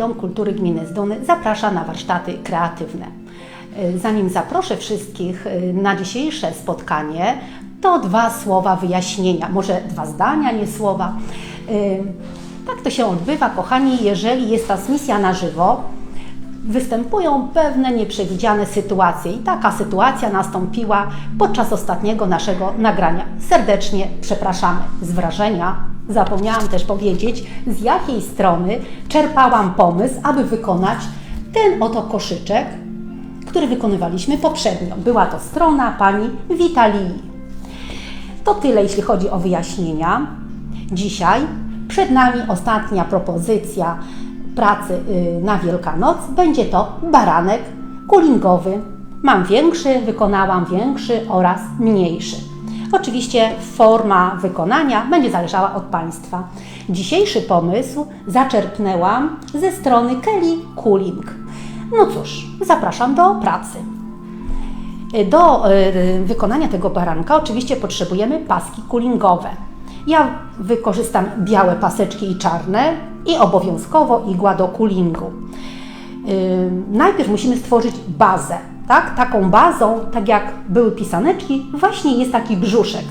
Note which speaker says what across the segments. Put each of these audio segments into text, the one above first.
Speaker 1: Dom Kultury Gminy Zduny zaprasza na warsztaty kreatywne. Y, Zanim zaproszę wszystkich y, na dzisiejsze spotkanie, to dwa słowa wyjaśnienia, może dwa zdania, nie słowa. Y, Tak to się odbywa, kochani, jeżeli jest transmisja na żywo, występują pewne nieprzewidziane sytuacje i taka sytuacja nastąpiła podczas ostatniego naszego nagrania. Serdecznie przepraszamy. Z wrażenia zapomniałam też powiedzieć, z jakiej strony czerpałam pomysł, aby wykonać ten oto koszyczek, który wykonywaliśmy poprzednio. Była to strona pani Witalii. To tyle, jeśli chodzi o wyjaśnienia. Dzisiaj przed nami ostatnia propozycja pracy y, na Wielkanoc. Będzie to baranek kulingowy. Mam większy, wykonałam większy oraz mniejszy. Oczywiście forma wykonania będzie zależała od Państwa. Dzisiejszy pomysł zaczerpnęłam ze strony Kelly Cooling. No cóż, zapraszam do pracy. Do y, wykonania tego baranka oczywiście potrzebujemy paski coolingowe. Ja wykorzystam białe paseczki i czarne i obowiązkowo igła do coolingu. Y, Najpierw musimy stworzyć bazę. Tak? Taką bazą, tak jak były pisaneczki, właśnie jest taki brzuszek.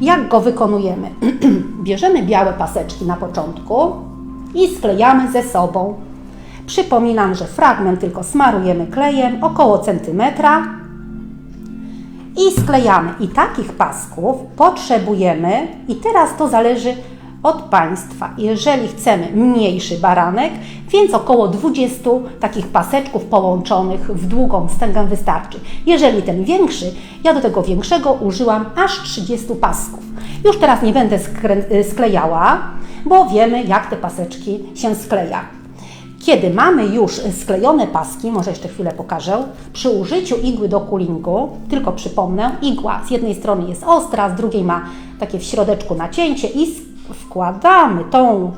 Speaker 1: Jak go wykonujemy? Bierzemy białe paseczki na początku i sklejamy ze sobą. Przypominam, że fragment tylko smarujemy klejem około centymetra i sklejamy. I takich pasków potrzebujemy, i teraz to zależy od Państwa. Jeżeli chcemy mniejszy baranek, więc około 20 takich paseczków połączonych w długą wstęgę wystarczy. Jeżeli ten większy, ja do tego większego użyłam aż 30 pasków. Już teraz nie będę skrę- sklejała, bo wiemy jak te paseczki się skleja. Kiedy mamy już sklejone paski, może jeszcze chwilę pokażę, przy użyciu igły do coolingu, tylko przypomnę, igła z jednej strony jest ostra, z drugiej ma takie w środeczku nacięcie i wkładamy tą,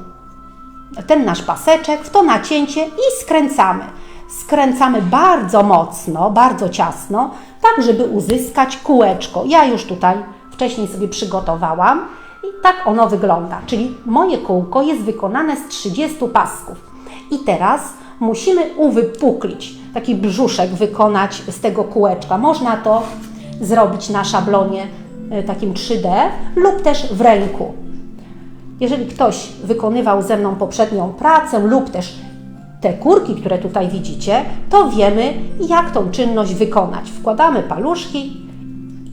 Speaker 1: ten nasz paseczek w to nacięcie i skręcamy. Skręcamy bardzo mocno, bardzo ciasno, tak żeby uzyskać kółeczko. Ja już tutaj wcześniej sobie przygotowałam i tak ono wygląda. Czyli moje kółko jest wykonane z 30 pasków. I teraz musimy uwypuklić, taki brzuszek wykonać z tego kółeczka. Można to zrobić na szablonie e, takim 3D lub też w ręku. Jeżeli ktoś wykonywał ze mną poprzednią pracę lub też te kurki, które tutaj widzicie, to wiemy, jak tą czynność wykonać. Wkładamy paluszki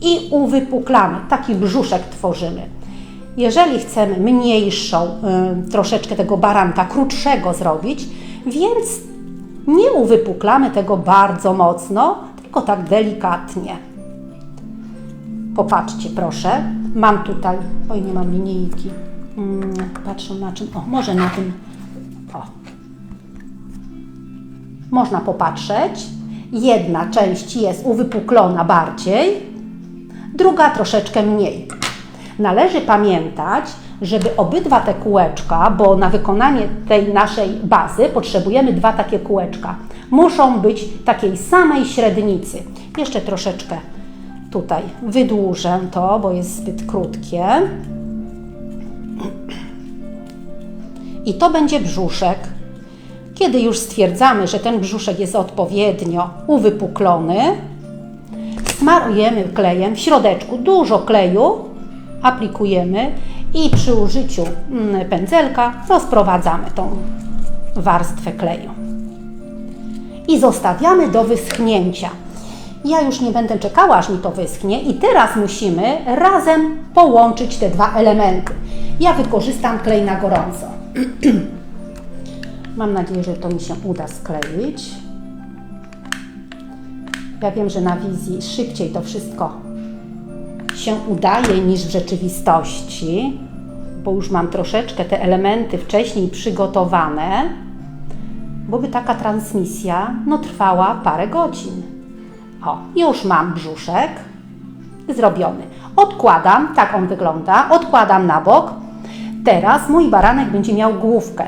Speaker 1: i uwypuklamy, taki brzuszek tworzymy. Jeżeli chcemy mniejszą, y, troszeczkę tego baranka, krótszego zrobić, więc nie uwypuklamy tego bardzo mocno, tylko tak delikatnie. Popatrzcie proszę, mam tutaj, oj nie mam linijki, patrzę na czym, o może na tym, o. Można popatrzeć, jedna część jest uwypuklona bardziej, druga troszeczkę mniej. Należy pamiętać, żeby obydwa te kółeczka, bo na wykonanie tej naszej bazy potrzebujemy dwa takie kółeczka, muszą być takiej samej średnicy. Jeszcze troszeczkę tutaj wydłużę to, bo jest zbyt krótkie. I to będzie brzuszek. Kiedy już stwierdzamy, że ten brzuszek jest odpowiednio uwypuklony, smarujemy klejem w środeczku dużo kleju, aplikujemy i przy użyciu mm, pędzelka rozprowadzamy tą warstwę kleju. I zostawiamy do wyschnięcia. Ja już nie będę czekała, aż mi to wyschnie i teraz musimy razem połączyć te dwa elementy. Ja wykorzystam klej na gorąco. Mam nadzieję, że to mi się uda skleić. Ja wiem, że na wizji szybciej to wszystko się udaje niż w rzeczywistości, bo już mam troszeczkę te elementy wcześniej przygotowane, bo by taka transmisja no, trwała parę godzin. O, już mam brzuszek zrobiony. Odkładam, tak on wygląda, odkładam na bok. Teraz mój baranek będzie miał główkę.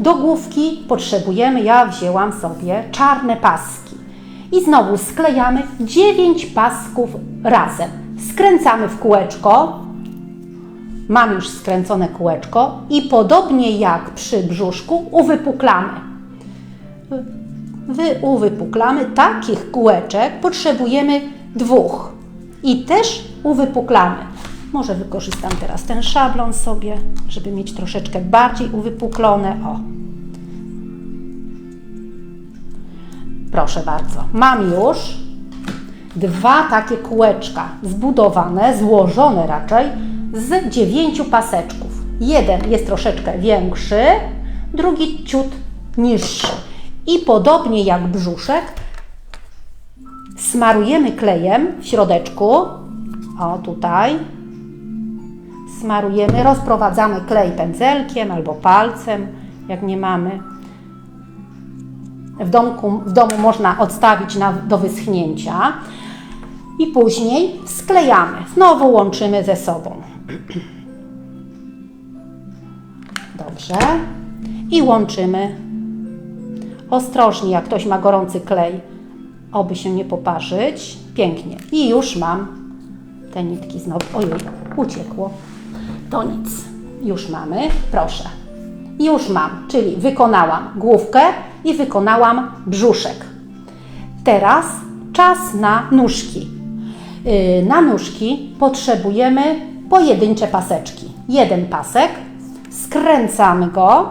Speaker 1: Do główki potrzebujemy, ja wzięłam sobie czarne paski. I znowu sklejamy 9 pasków razem. Skręcamy w kółeczko mam już skręcone kółeczko i podobnie jak przy brzuszku uwypuklamy. Wy uwypuklamy. Takich kółeczek potrzebujemy dwóch. I też uwypuklamy. Może wykorzystam teraz ten szablon sobie, żeby mieć troszeczkę bardziej uwypuklone. O. Proszę bardzo. Mam już dwa takie kółeczka zbudowane, złożone raczej z dziewięciu paseczków. Jeden jest troszeczkę większy, drugi ciut niższy. I podobnie jak brzuszek, smarujemy klejem w środeczku. O, tutaj. Smarujemy, rozprowadzamy klej pędzelkiem albo palcem, jak nie mamy. W, domku, w domu można odstawić na, do wyschnięcia i później sklejamy. Znowu łączymy ze sobą. Dobrze. I łączymy. Ostrożnie, jak ktoś ma gorący klej, oby się nie poparzyć. Pięknie. I już mam te nitki znowu. Ojej, uciekło. To nic. Już mamy. Proszę. Już mam, czyli wykonałam główkę i wykonałam brzuszek. Teraz czas na nóżki. Yy, Na nóżki potrzebujemy pojedyncze paseczki. Jeden pasek, skręcamy go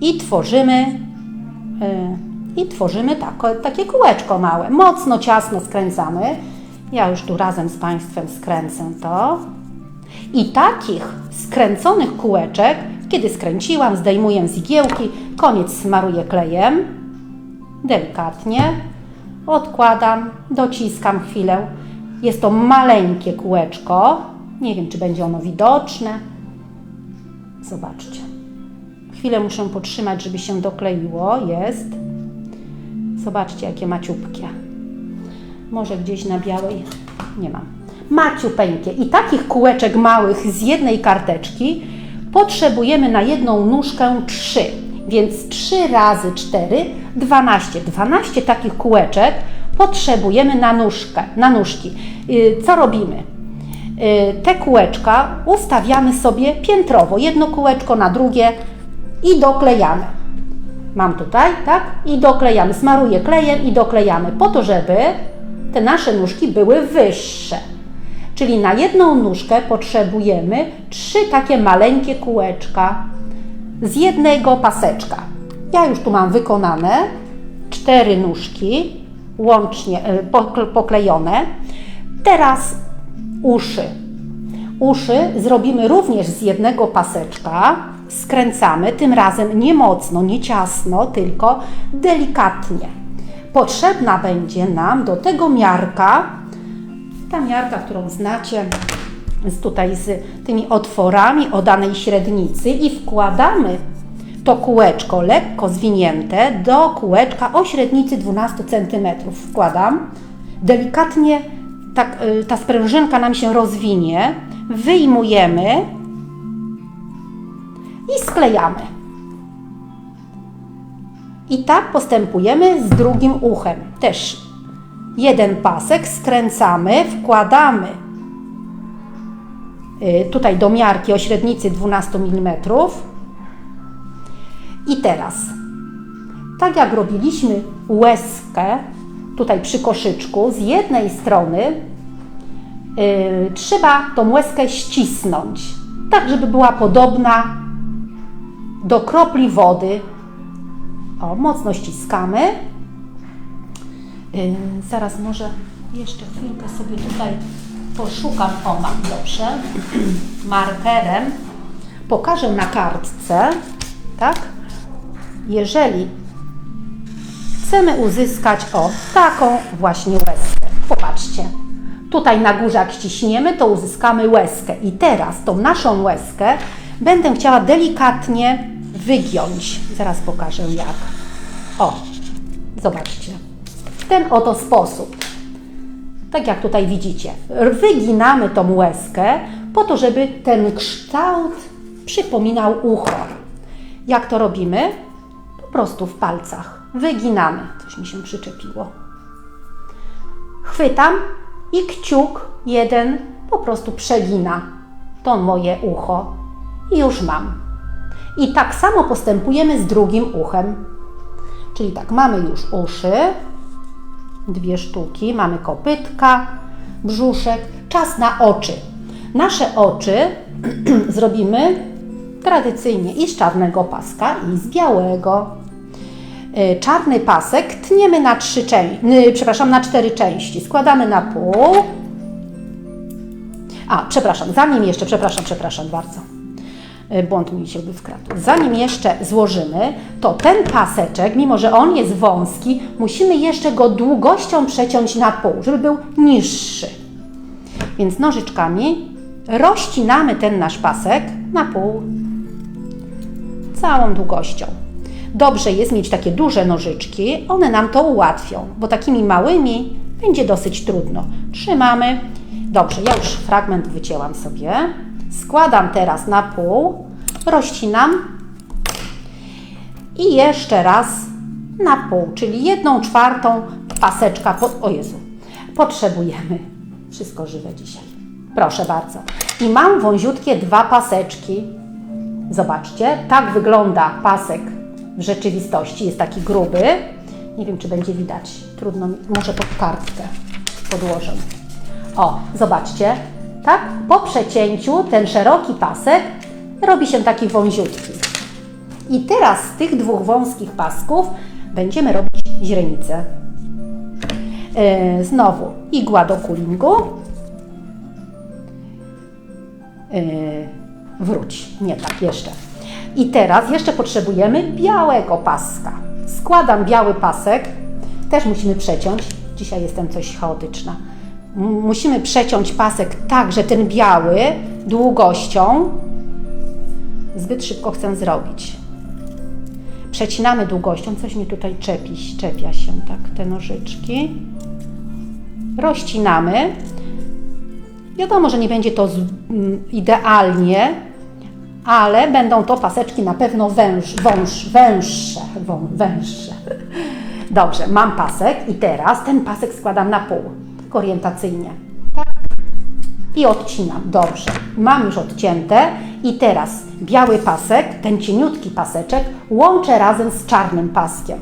Speaker 1: i tworzymy, yy, i tworzymy takie kółeczko małe. Mocno ciasno skręcamy. Ja już tu razem z Państwem skręcę to. I takich skręconych kółeczek, kiedy skręciłam, zdejmuję z igiełki, koniec smaruję klejem, delikatnie, odkładam, dociskam chwilę. Jest to maleńkie kółeczko, nie wiem czy będzie ono widoczne. Zobaczcie. Chwilę muszę potrzymać, żeby się dokleiło. Jest. Zobaczcie, jakie maciupkie. Może gdzieś na białej nie mam. Maciupeńkie. I takich kółeczek małych z jednej karteczki potrzebujemy na jedną nóżkę 3. Więc 3 razy 4, 12. 12 takich kółeczek potrzebujemy na nóżkę, na nóżki. Yy, Co robimy? Yy, Te kółeczka ustawiamy sobie piętrowo, jedno kółeczko na drugie i doklejamy. Mam tutaj, tak? I doklejamy. Smaruję klejem i doklejamy po to, żeby te nasze nóżki były wyższe. Czyli na jedną nóżkę potrzebujemy trzy takie maleńkie kółeczka z jednego paseczka. Ja już tu mam wykonane cztery nóżki łącznie e, pokle- poklejone. Teraz uszy. Uszy zrobimy również z jednego paseczka. Skręcamy, tym razem nie mocno, nie ciasno, tylko delikatnie. Potrzebna będzie nam do tego miarka, ta miarka, którą znacie, z tutaj z tymi otworami o danej średnicy i wkładamy to kółeczko lekko zwinięte do kółeczka o średnicy 12 cm. Wkładam, delikatnie tak, y, ta sprężynka nam się rozwinie, wyjmujemy i sklejamy. I tak postępujemy z drugim uchem. Też jeden pasek skręcamy, wkładamy y, tutaj do miarki o średnicy 12 mm. I teraz, tak jak robiliśmy łezkę tutaj przy koszyczku, z jednej strony y, trzeba tą łezkę ścisnąć, tak żeby była podobna do kropli wody. O, mocno ściskamy. Yy, zaraz może jeszcze chwilkę sobie tutaj poszukam. O, mam dobrze. Markerem. Pokażę na kartce, tak? Jeżeli chcemy uzyskać o taką właśnie łezkę. Popatrzcie. Tutaj na górze jak ściśniemy, to uzyskamy łezkę. I teraz tą naszą łezkę będę chciała delikatnie wygiąć. Zaraz pokażę jak. O, zobaczcie. Ten oto sposób. Tak jak tutaj widzicie. Wyginamy tą łezkę po to, żeby ten kształt przypominał ucho. Jak to robimy? Po prostu w palcach. Wyginamy. Coś mi się przyczepiło. Chwytam i kciuk jeden po prostu przegina. to moje ucho i już mam. I tak samo postępujemy z drugim uchem. Czyli tak, mamy już uszy, dwie sztuki, mamy kopytka, brzuszek, czas na oczy. Nasze oczy zrobimy tradycyjnie i z czarnego paska, i z białego. Y, Czarny pasek tniemy na trzy przepraszam, na cztery części. Składamy na pół. A, przepraszam, zanim jeszcze, przepraszam, przepraszam bardzo. Y, Błąd mi się wkradł. Zanim jeszcze złożymy, to ten paseczek, mimo że on jest wąski, musimy jeszcze go długością przeciąć na pół, żeby był niższy. Więc nożyczkami rozcinamy ten nasz pasek na pół całą długością. Dobrze jest mieć takie duże nożyczki, one nam to ułatwią, bo takimi małymi będzie dosyć trudno. Trzymamy. Dobrze, ja już fragment wycięłam sobie. Składam teraz na pół, rozcinam i jeszcze raz na pół, czyli jedną czwartą paseczka. Po, o Jezu, potrzebujemy. Wszystko żywe dzisiaj. Proszę bardzo. I mam wąziutkie dwa paseczki. Zobaczcie, tak wygląda pasek w rzeczywistości. Jest taki gruby. Nie wiem, czy będzie widać. Trudno, mi- może pod kartkę podłożę. O, zobaczcie, tak? Po przecięciu ten szeroki pasek robi się taki wąziutki. I teraz z tych dwóch wąskich pasków będziemy robić źrenicę. Yy, znowu igła do kulingu. Yy, wróć, nie tak, jeszcze. I teraz jeszcze potrzebujemy białego paska. Składam biały pasek, też musimy przeciąć. Dzisiaj jestem coś chaotyczna. Musimy przeciąć pasek tak, że ten biały długością zbyt szybko chcę zrobić. Przecinamy długością, coś mi tutaj czepi, czepia się, tak, te nożyczki. Rozcinamy. Wiadomo, że nie będzie to idealnie, ale będą to paseczki na pewno węż, węższe, wą, węższe. Dobrze, mam pasek i teraz ten pasek składam na pół, orientacyjnie. Tak? I odcinam. Dobrze, mam już odcięte i teraz biały pasek, ten cieniutki paseczek łączę razem z czarnym paskiem.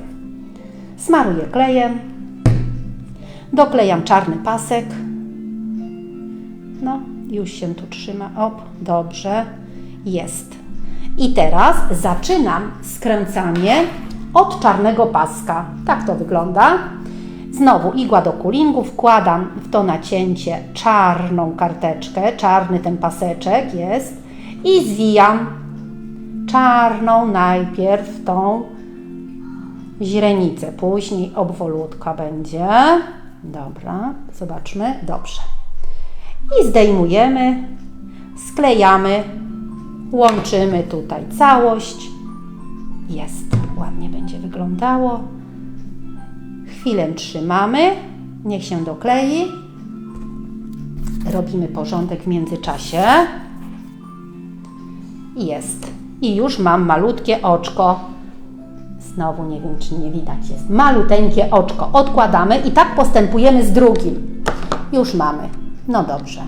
Speaker 1: Smaruję klejem, doklejam czarny pasek. No, już się tu trzyma. Op, dobrze, jest. I teraz zaczynam skręcanie od czarnego paska. Tak to wygląda. Znowu igła do kulingu, wkładam w to nacięcie czarną karteczkę, czarny ten paseczek jest i zwijam czarną najpierw tą źrenicę, później obwolutka będzie. Dobra, zobaczmy. Dobrze. I zdejmujemy, sklejamy, łączymy tutaj całość. Jest, ładnie będzie wyglądało. Chwilę trzymamy, niech się doklei. Robimy porządek w międzyczasie. Jest. I już mam malutkie oczko. Znowu nie wiem, czy nie widać jest. Maluteńkie oczko. Odkładamy i tak postępujemy z drugim. Już mamy. No dobrze.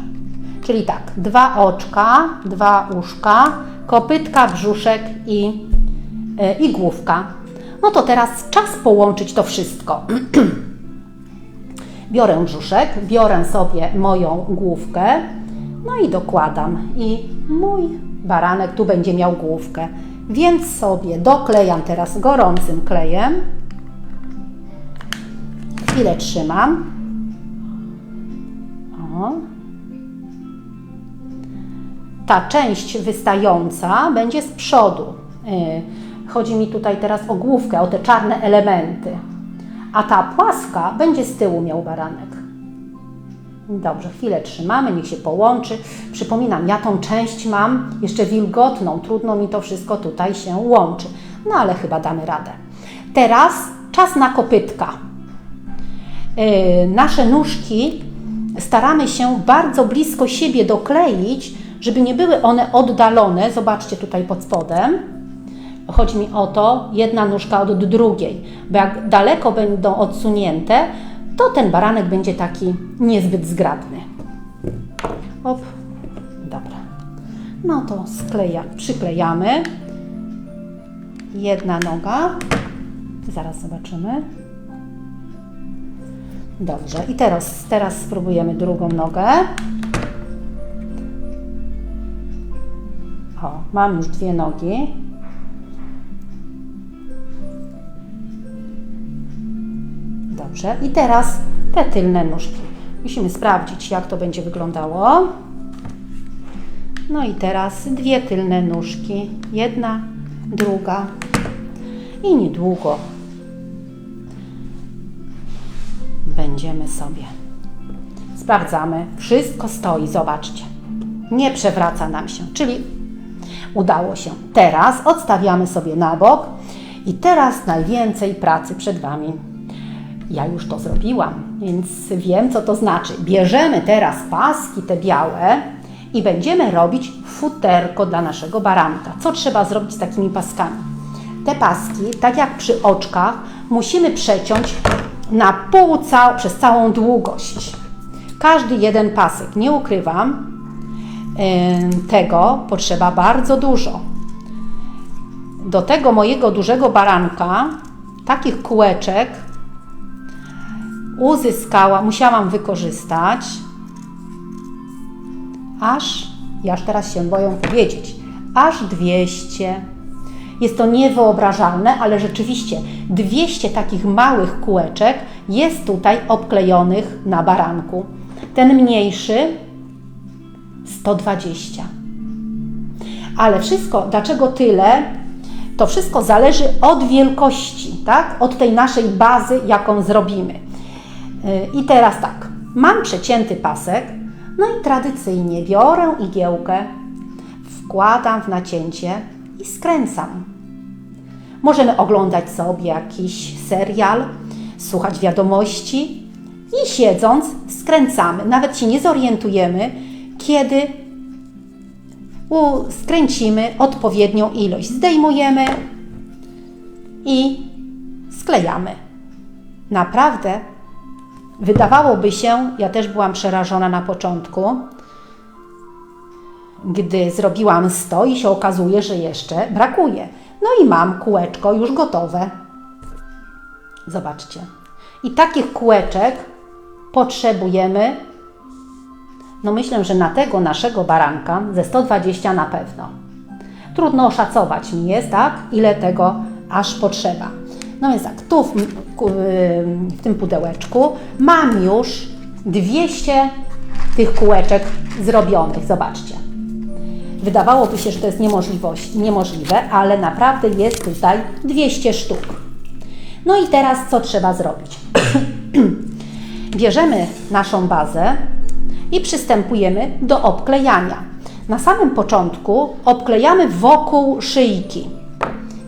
Speaker 1: Czyli tak, dwa oczka, dwa uszka, kopytka, brzuszek i, e, i główka. No to teraz czas połączyć to wszystko. biorę brzuszek, biorę sobie moją główkę, no i dokładam. I mój baranek tu będzie miał główkę. Więc sobie doklejam teraz gorącym klejem. Chwilę trzymam. O. Ta część wystająca będzie z przodu. Yy, Chodzi mi tutaj teraz o główkę, o te czarne elementy. A ta płaska będzie z tyłu miał baranek. Dobrze, chwilę trzymamy, niech się połączy. Przypominam, ja tą część mam jeszcze wilgotną, trudno mi to wszystko tutaj się łączy. No ale chyba damy radę. Teraz czas na kopytka. Yy, nasze nóżki staramy się bardzo blisko siebie dokleić, żeby nie były one oddalone. Zobaczcie tutaj pod spodem. Chodzi mi o to, jedna nóżka od drugiej, bo jak daleko będą odsunięte, to ten baranek będzie taki niezbyt zgrabny. Op, dobra. No to skleja, przyklejamy. Jedna noga. Zaraz zobaczymy. Dobrze. I teraz, teraz spróbujemy drugą nogę. O, mam już dwie nogi. Dobrze. I teraz te tylne nóżki. Musimy sprawdzić, jak to będzie wyglądało. No i teraz dwie tylne nóżki. Jedna, druga. I niedługo będziemy sobie. Sprawdzamy. Wszystko stoi, zobaczcie. Nie przewraca nam się, czyli udało się. Teraz odstawiamy sobie na bok i teraz najwięcej pracy przed Wami. Ja już to zrobiłam, więc wiem, co to znaczy. Bierzemy teraz paski te białe i będziemy robić futerko dla naszego baranka. Co trzeba zrobić z takimi paskami? Te paski, tak jak przy oczkach, musimy przeciąć na pół cał, przez całą długość. Każdy jeden pasek, nie ukrywam, tego potrzeba bardzo dużo. Do tego mojego dużego baranka, takich kółeczek, uzyskała, musiałam wykorzystać, aż, ja teraz się boję powiedzieć, aż 200. Jest to niewyobrażalne, ale rzeczywiście 200 takich małych kółeczek jest tutaj obklejonych na baranku. Ten mniejszy 120. Ale wszystko, dlaczego tyle? To wszystko zależy od wielkości, tak? Od tej naszej bazy, jaką zrobimy. I teraz tak, mam przecięty pasek, no i tradycyjnie biorę igiełkę, wkładam w nacięcie i skręcam. Możemy oglądać sobie jakiś serial, słuchać wiadomości i siedząc skręcamy. Nawet się nie zorientujemy, kiedy skręcimy odpowiednią ilość. Zdejmujemy i sklejamy. Naprawdę Wydawałoby się, ja też byłam przerażona na początku, gdy zrobiłam 100 i się okazuje, że jeszcze brakuje. No i mam kółeczko już gotowe. Zobaczcie. I takich kółeczek potrzebujemy, no myślę, że na tego naszego baranka ze 120 na pewno. Trudno oszacować mi jest, tak, ile tego aż potrzeba. No więc tak, tu w, w tym pudełeczku mam już 200 tych kółeczek zrobionych. Zobaczcie. Wydawałoby się, że to jest niemożliwe, ale naprawdę jest tutaj 200 sztuk. No i teraz co trzeba zrobić? Bierzemy naszą bazę i przystępujemy do obklejania. Na samym początku obklejamy wokół szyjki.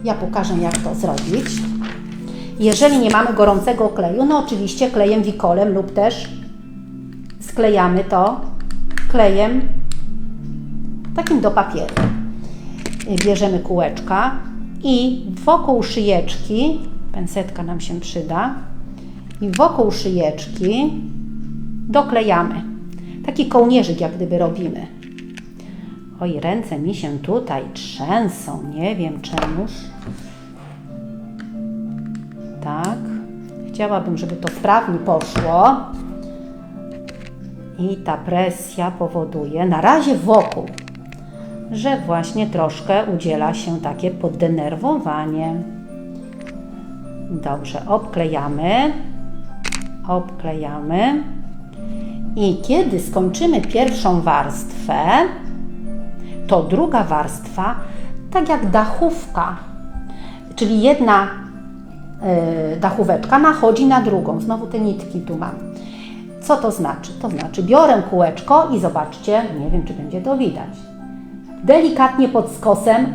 Speaker 1: Ja pokażę, jak to zrobić. Jeżeli nie mamy gorącego kleju, no oczywiście klejem wikolem lub też sklejamy to klejem takim do papieru. Bierzemy kółeczka i wokół szyjeczki, pensetka nam się przyda, i wokół szyjeczki doklejamy. Taki kołnierzyk jak gdyby robimy. Oj, ręce mi się tutaj trzęsą, nie wiem czemuż tak. Chciałabym, żeby to sprawnie poszło. I ta presja powoduje, na razie wokół, że właśnie troszkę udziela się takie poddenerwowanie. Dobrze, obklejamy. Obklejamy. I kiedy skończymy pierwszą warstwę, to druga warstwa, tak jak dachówka, czyli jedna dachóweczka nachodzi na drugą. Znowu te nitki tu mam. Co to znaczy? To znaczy biorę kółeczko i zobaczcie, nie wiem czy będzie to widać. Delikatnie pod skosem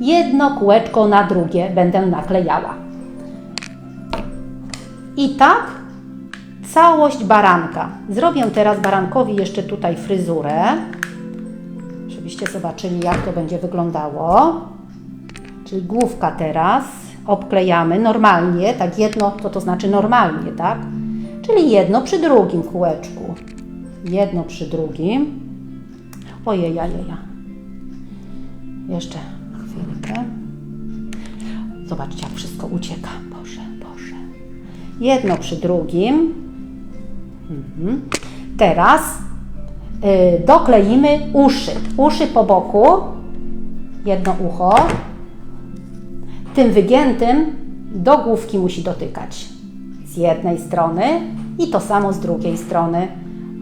Speaker 1: jedno kółeczko na drugie będę naklejała. I tak całość baranka. Zrobię teraz barankowi jeszcze tutaj fryzurę, żebyście zobaczyli jak to będzie wyglądało. Czyli główka teraz obklejamy normalnie, tak jedno, to to znaczy normalnie, tak? Czyli jedno przy drugim kółeczku. Jedno przy drugim. Ojej, jajeja. Jeszcze chwilkę. Zobaczcie, jak wszystko ucieka. Boże, Boże. Jedno przy drugim. Mhm. Teraz y, dokleimy uszy. Uszy po boku. Jedno ucho. Tym wygiętym do główki musi dotykać. Z jednej strony i to samo z drugiej strony.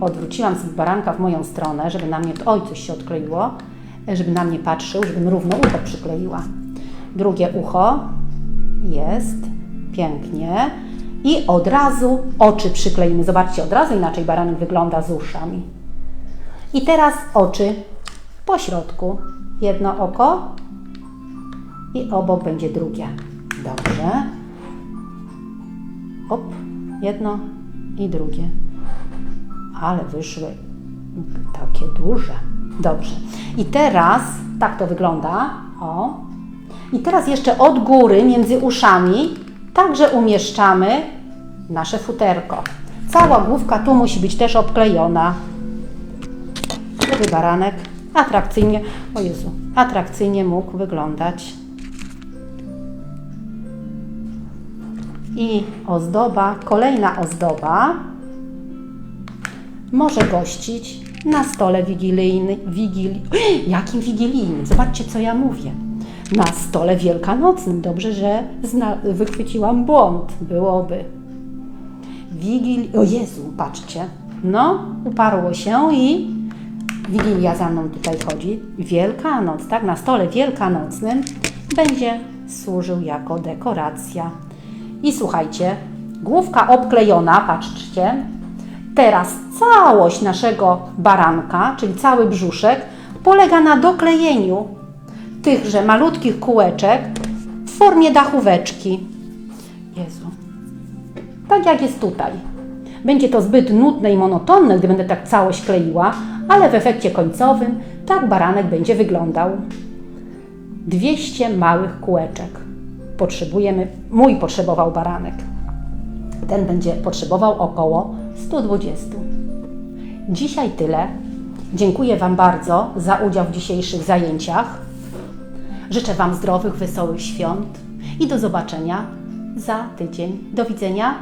Speaker 1: Odwróciłam sobie baranka w moją stronę, żeby na mnie... Oj, coś się odkleiło. Żeby na mnie patrzył, żebym równo ucho przykleiła. Drugie ucho jest. Pięknie. I od razu oczy przykleimy. Zobaczcie, od razu inaczej baranek wygląda z uszami. I teraz oczy po środku. Jedno oko i obok będzie drugie. Dobrze. Op, jedno i drugie. Ale wyszły takie duże. Dobrze. I teraz tak to wygląda. O. I teraz jeszcze od góry między uszami także umieszczamy nasze futerko. Cała główka tu musi być też obklejona, żeby baranek atrakcyjnie, o Jezu, atrakcyjnie mógł wyglądać. I ozdoba, kolejna ozdoba może gościć na stole wigilijnym. Wigili... Jakim wigilijnym? Zobaczcie, co ja mówię. Na stole wielkanocnym. Dobrze, że zna... wychwyciłam błąd. Byłoby. Wigil... O Jezu, patrzcie. No, uparło się i Wigilia za mną tutaj chodzi. Wielkanoc, tak? Na stole wielkanocnym będzie służył jako dekoracja. I słuchajcie, główka obklejona, patrzcie. Teraz całość naszego baranka, czyli cały brzuszek, polega na doklejeniu tychże malutkich kółeczek w formie dachóweczki. Jezu. Tak jak jest tutaj. Będzie to zbyt nudne i monotonne, gdy będę tak całość kleiła, ale w efekcie końcowym tak baranek będzie wyglądał. 200 małych kółeczek potrzebujemy, mój potrzebował baranek. Ten będzie potrzebował około 120. Dzisiaj tyle. Dziękuję Wam bardzo za udział w dzisiejszych zajęciach. Życzę Wam zdrowych, wesołych świąt i do zobaczenia za tydzień. Do widzenia.